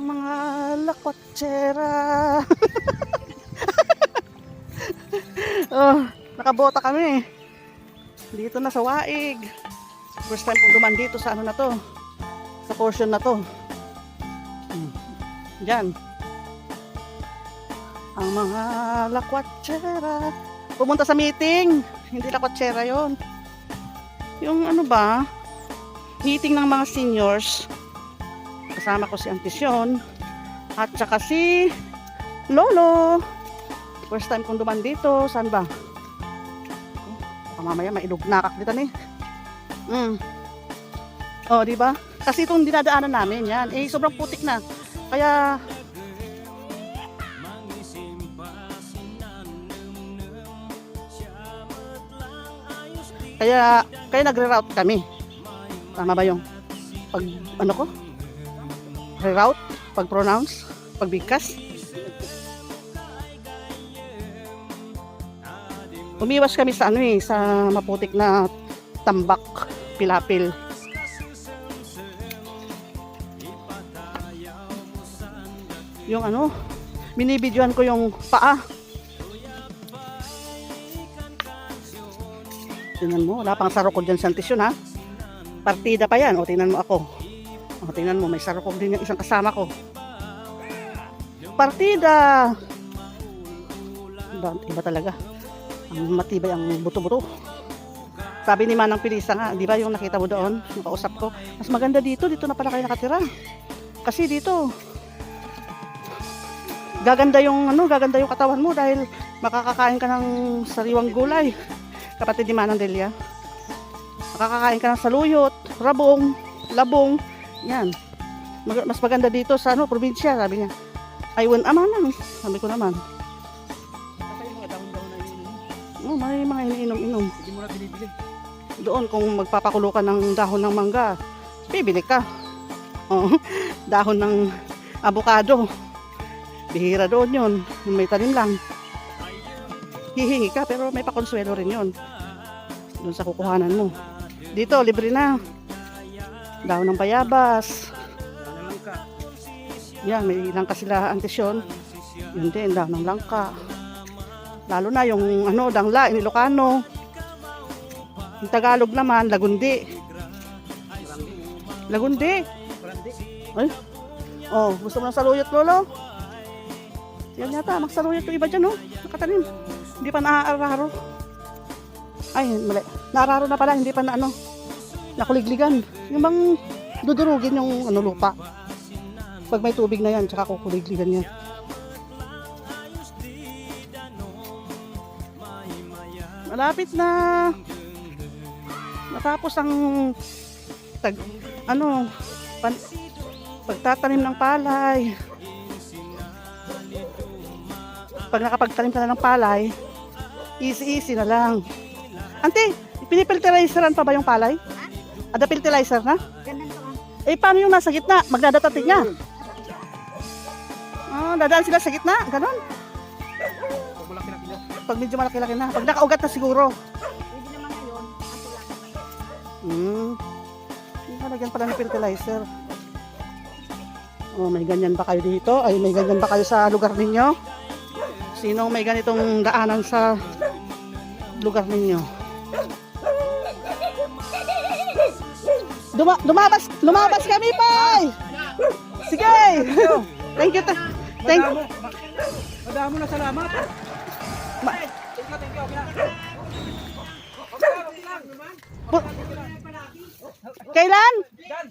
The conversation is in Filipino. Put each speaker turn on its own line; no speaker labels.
Ang mga lakwatsera. oh, nakabota kami. Dito na sa Waig. First time kong duman dito sa ano na to. Sa portion na to. Hmm. Diyan. Ang mga lakwatsera. Pumunta sa meeting. Hindi lakwatsera yon. Yung ano ba, meeting ng mga seniors. Kasama ko si Antisyon. At saka si Lolo. First time kong duman dito. Saan ba? Baka mamaya mailugnarak dito ni. Mm. Oh, di ba? Kasi itong dinadaanan namin yan. Eh, sobrang putik na. Kaya, kaya, kaya nagre-route kami. Tama ba yung pag, ano ko? Reroute? Pag-pronounce? Pagbigkas? Umiwas kami sa ano eh, sa maputik na tambak, pilapil. Yung ano, binibidyohan ko yung paa. Tingnan mo, wala pang sarokod dyan sa antisyon ha. Partida pa yan. O, tingnan mo ako. O, tingnan mo, may sarokod din yung isang kasama ko. Partida! Iba, iba talaga. Ang matibay ang buto-buto. Sabi ni Manang Pilisa nga, di ba yung nakita mo doon, yung kausap ko, mas maganda dito, dito na pala kayo nakatira. Kasi dito, gaganda yung ano, gaganda yung katawan mo dahil makakakain ka ng sariwang gulay. Kapatid ni Manang Delia. Makakakain ka ng saluyot, rabong, labong, yan. Mag- mas maganda dito sa ano, probinsya, sabi niya. I want amanang, sabi ko naman.
Kasi yung mga daon-daon na yun,
Oh, may mga iniinom-inom.
hindi mo na binibili.
Doon kung magpapakulo ka ng dahon ng mangga, bibili ka. Oh, dahon ng abukado. Bihira doon yun. May tanim lang. Hihingi ka pero may pakonsuelo rin yun. Doon sa kukuhanan mo. Dito, libre na. Dahon ng bayabas. Yan, may langka sila antisyon. Yun din, dahon ng langka. Lalo na yung ano, dangla, inilocano. Yung Tagalog naman, lagundi. Lagundi. Ay. Oh, gusto mo ng saluyot, Lolo? Yan yata, magsaluyot yung iba dyan, oh. Nakatanim. Hindi pa naaararo. Ay, mali. Naararo na pala, hindi pa na ano. Nakuligligan. Yung bang dudurugin yung ano lupa. Pag may tubig na yan, tsaka kukuligligan yan. Malapit na. Matapos ang tag, ano, pan, pagtatanim ng palay. Pag nakapagtanim ka na ng palay, easy-easy na lang. Ante, pinipilterizeran pa ba yung palay? Ada fertilizer na? Eh, paano yung nasa gitna? Magdadatating niya. Ah, dadaan sila sa gitna? Ganon.
Pag
medyo malaki-laki na. Pag nakaugat na siguro. Hmm. Nalagyan pala ng fertilizer. Oh, may ganyan ba kayo dito? Ay, may ganyan ba kayo sa lugar ninyo? Sino may ganitong daanan sa lugar ninyo? Duma lumabas, lumabas kami, Pai! Sige! Thank you. ta- Thank
ma- Madamo na salamat.
Ma-
Thank you, thank you. Okay na.
Kailan?
Dan.